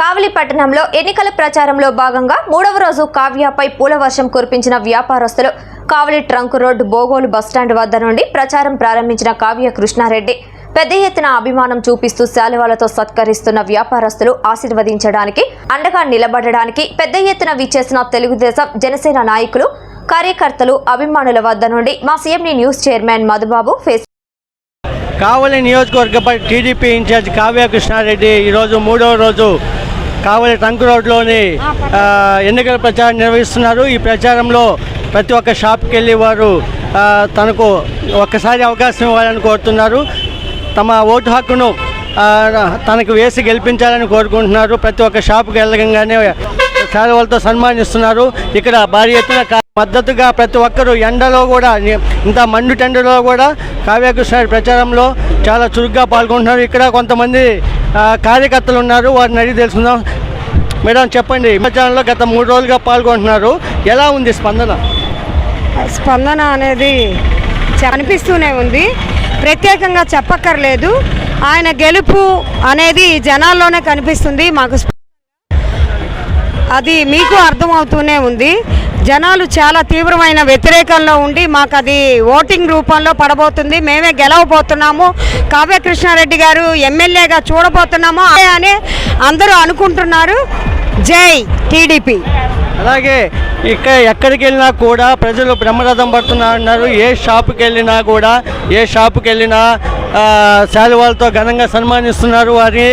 కావలి పట్టణంలో ఎన్నికల ప్రచారంలో భాగంగా మూడవ రోజు కావ్యపై పూల వర్షం కురిపించిన వ్యాపారస్తులు Kavali trunk road Bogolu bus stand వద్ద నుండి ప్రచారం ప్రారంభించిన కావ్య కృష్ణారెడ్డి. పెద్ద ఎత్తున అభిమానం చూపిస్తూ శాలువాలతో సత్కరిస్తున్న వ్యాపారస్తులు ఆశీర్వదించడానికి అండగా నిలబడడానికి పెద్ద ఎత్తున విచ్చేసిన తెలుగుదేశం జనసేన నాయకులు కార్యకర్తలు అభిమానుల వద్ద నుండి మా సీఎంని news chairman Madhubabu face Kavali నియోజకవర్గపై TDP incharge Kavya Krishna Reddy ఈరోజు మూడవ రోజు కావలి ట్రంక్ రోడ్లోని ఎన్నికల ప్రచారం నిర్వహిస్తున్నారు. ఈ ప్రచారంలో ప్రతి ఒక్క షాప్కి వెళ్ళి వారు తనకు ఒక్కసారి అవకాశం ఇవ్వాలని కోరుతున్నారు. తమ ఓటు హక్కును తనకు వేసి గెలిపించాలని కోరుకుంటున్నారు. ప్రతి ఒక్క షాపుకి వెళ్ళగానే శాలువలతో సన్మానిస్తున్నారు. ఇక్కడ భారీ ఎత్తున మద్దతుగా ప్రతి ఒక్కరూ ఎండలో కూడా ఇంత మండు టెండలో కూడా కావ్యకృష్ణ ప్రచారంలో చాలా చురుగ్గా పాల్గొంటున్నారు. ఇక్కడ కొంతమంది కార్యకర్తలు ఉన్నారు. వారిని అడిగి తెలుసుకుందాం. మేడం చెప్పండి. ప్రచారంలో గత మూడు రోజులుగా పాల్గొంటున్నారు. ఎలా ఉంది స్పందన? స్పందన అనేది చ- అనిపిస్తూనే ఉంది. ప్రత్యేకంగా చెప్పక్కర్లేదు. ఆయన గెలుపు అనేది జనాల్లోనే కనిపిస్తుంది. మాకు అది మీకు అర్థమవుతూనే ఉంది. జనాలు చాలా తీవ్రమైన వ్యతిరేకంలో ఉండి మాకు అది ఓటింగ్ రూపంలో పడబోతుంది. మేమే గెలవబోతున్నాము. కావ్య కృష్ణారెడ్డి గారు ఎమ్మెల్యేగా చూడబోతున్నాము. అని అందరూ అనుకుంటున్నారు. జై టీడీపీ. అలాగే ఇక్కడ ఎక్కడికి వెళ్ళినా కూడా ప్రజలు బ్రహ్మరథం పడుతున్నారు అన్నారు. ఏ షాపుకి వెళ్ళినా కూడా ఏ షాపుకి వెళ్ళినా ఆ, శాలువాలతో ఘనంగా సన్మానిస్తున్నారు వారిని.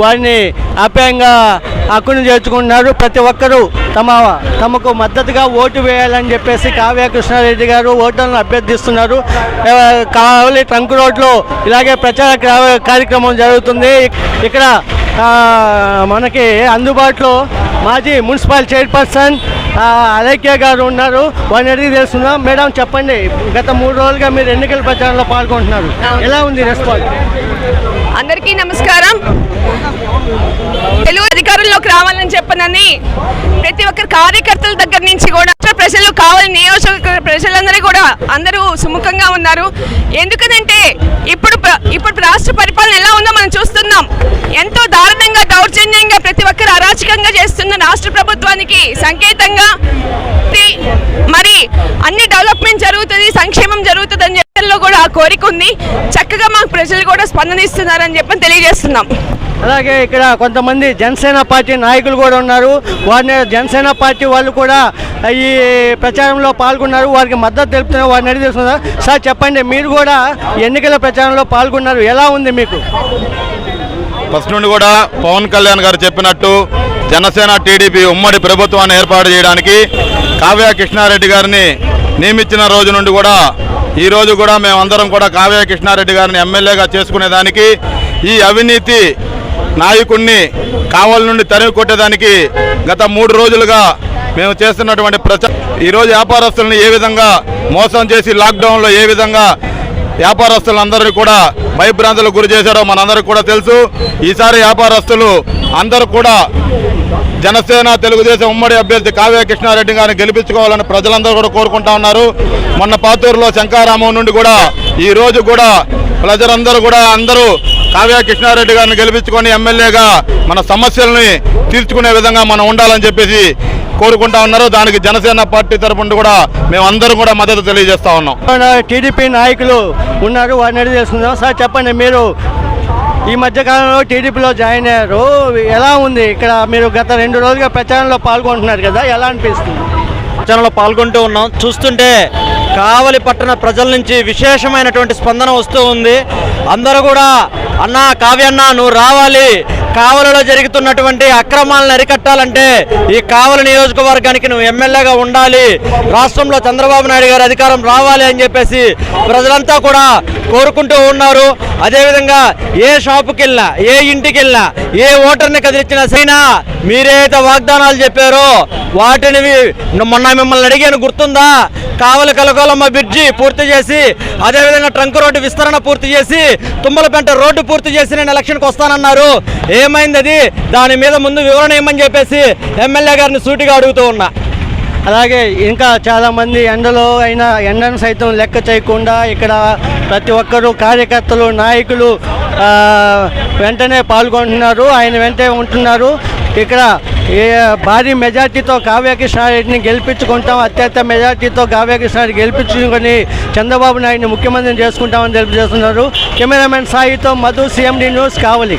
వారిని ఆప్యాయంగా హక్కును చేర్చుకుంటున్నారు. ప్రతి ఒక్కరూ తమ తమకు మద్దతుగా ఓటు వేయాలని చెప్పేసి కావ్య కృష్ణారెడ్డి గారు ఓటర్లను అభ్యర్థిస్తున్నారు. కావలి ట్రంక్ రోడ్లో ఇలాగే ప్రచార కార్యక్రమం జరుగుతుంది. ఇక్కడ మనకి అందుబాటులో మాజీ మున్సిపల్ చైర్పర్సన్ అలైక్య గారు ఉన్నారు. వారిని అడిగి తెలుస్తున్నాం మేడం చెప్పండి. గత మూడు రోజులుగా మీరు ఎన్నికల ప్రచారంలో పాల్గొంటున్నారు. ఎలా ఉంది రెస్పాన్స్? అందరికీ నమస్కారం. తెలుగు అధికారంలోకి రావాలని చెప్పనని ప్రతి ఒక్క కార్యకర్తల దగ్గర నుంచి కూడా రాష్ట్ర ప్రజలు కావాలని నియోజకవర్గ ప్రజలందరూ కూడా అందరూ సుముఖంగా ఉన్నారు. ఎందుకనంటే ఇప్పుడు ఇప్పుడు రాష్ట్ర పరిపాలన ఎలా ఉందో మనం చూస్తున్నాం. ఎంతో దారుణంగా దౌర్జన్యంగా ప్రతి ఒక్కరు అరాచకంగా చేస్తున్న రాష్ట్ర ప్రభుత్వానికి సంకేతంగా మరి అన్ని డెవలప్మెంట్ జరుగుతుంది సంక్షేమం జరుగుతుంది అని చెప్పడంలో కూడా ఆ కోరిక ఉంది. చక్కగా మా ప్రజలు కూడా స్పందనిస్తున్నారని చెప్పి తెలియజేస్తున్నాం. అలాగే ఇక్కడ కొంతమంది జనసేన పార్టీ నాయకులు కూడా ఉన్నారు. వారిని జనసేన పార్టీ వాళ్ళు కూడా ఈ ప్రచారంలో పాల్గొన్నారు. వారికి మద్దతు తెలుపుతున్నారు వారిని అడిగి తెలుస్తున్నారు సార్ చెప్పండి మీరు కూడా ఎన్నికల ప్రచారంలో పాల్గొన్నారు. ఎలా ఉంది మీకు? ఫస్ట్ నుండి కూడా పవన్ కళ్యాణ్ గారు చెప్పినట్టు జనసేన టీడీపీ ఉమ్మడి ప్రభుత్వాన్ని ఏర్పాటు చేయడానికి కావ్య కృష్ణారెడ్డి గారిని నియమించిన రోజు నుండి కూడా ఈ రోజు కూడా మేమందరం కూడా కావ్య కృష్ణారెడ్డి గారిని ఎమ్మెల్యేగా చేసుకునేదానికి ఈ అవినీతి నాయకుణ్ణి కావల నుండి తరిమి కొట్టేదానికి గత మూడు రోజులుగా మేము చేస్తున్నటువంటి ప్రచారం ఈరోజు వ్యాపారస్తులను ఏ విధంగా మోసం చేసి లాక్డౌన్లో ఏ విధంగా వ్యాపారస్తులందరినీ కూడా భయభ్రాంతులకు గురి చేశారో మనందరికి కూడా తెలుసు. ఈసారి వ్యాపారస్తులు అందరూ కూడా జనసేన తెలుగుదేశం ఉమ్మడి అభ్యర్థి కావ్య కృష్ణారెడ్డి గారిని గెలిపించుకోవాలని ప్రజలందరూ కూడా కోరుకుంటా ఉన్నారు. మొన్న పాతూరులో శంకారామం నుండి కూడా ఈ రోజు కూడా ప్రజలందరూ కూడా అందరూ కావ్య కృష్ణారెడ్డి గారిని గెలిపించుకొని ఎమ్మెల్యేగా మన సమస్యల్ని తీర్చుకునే విధంగా మనం ఉండాలని చెప్పేసి కోరుకుంటా ఉన్నారు. దానికి జనసేన పార్టీ తరఫున కూడా మేమందరం కూడా మద్దతు తెలియజేస్తా ఉన్నాం. టీడీపీ నాయకులు ఉన్నారు వారిని అడిగి తెలుసుకుందాం. సార్ చెప్పండి మీరు ఈ మధ్య కాలంలో టీడీపీలో జాయిన్ అయ్యారు. ఎలా ఉంది? ఇక్కడ మీరు గత రెండు రోజులుగా ప్రచారంలో పాల్గొంటున్నారు కదా ఎలా అనిపిస్తుంది? ప్రచారంలో పాల్గొంటూ ఉన్నాం. చూస్తుంటే కావలి పట్టణ ప్రజల నుంచి విశేషమైనటువంటి స్పందన వస్తూ ఉంది. అందరూ కూడా అన్నా కావ్యన్న నువ్వు రావాలి. కావలలో జరుగుతున్నటువంటి అక్రమాలను అరికట్టాలంటే ఈ కావల నియోజకవర్గానికి నువ్వు ఎమ్మెల్యేగా ఉండాలి. రాష్ట్రంలో చంద్రబాబు నాయుడు గారి అధికారం రావాలి అని చెప్పేసి ప్రజలంతా కూడా కోరుకుంటూ ఉన్నారు. అదేవిధంగా ఏ షాపుకి వెళ్ళినా ఏ ఇంటికి వెళ్ళినా ఏ ఓటర్ని కదిలించినా సైనా మీరేదైతే వాగ్దానాలు చెప్పారో వాటిని మొన్న మిమ్మల్ని అడిగాను గుర్తుందా? కావలి కలకోలమ్మ బ్రిడ్జి పూర్తి చేసి అదేవిధంగా ట్రంక్ రోడ్డు విస్తరణ పూర్తి చేసి తుమ్మలపెంట రోడ్డు పూర్తి చేసి నేను ఎలక్షన్కి వస్తానన్నారు. ఏమైంది అది? దాని మీద ముందు వివరణ ఏమని చెప్పేసి ఎమ్మెల్యే గారిని సూటిగా అడుగుతూ ఉన్నా. అలాగే ఇంకా చాలామంది ఎండలో అయినా ఎండను సైతం లెక్క చేయకుండా ఇక్కడ ప్రతి ఒక్కరూ కార్యకర్తలు నాయకులు వెంటనే పాల్గొంటున్నారు. ఆయన వెంటనే ఉంటున్నారు. ఇక్కడ ఏ భారీ మెజార్టీతో కావ్యకృష్ణారెడ్డిని గెలిపించుకుంటాం అత్యంత మెజార్టీతో కావ్యకృష్ణారెడ్డి గెలిపించుకొని చంద్రబాబు నాయుడిని ముఖ్యమంత్రిని చేసుకుంటామని తెలియజేస్తున్నారు. కెమెరామెన్ సాయితో మధు సిఎండి న్యూస్ కావలి.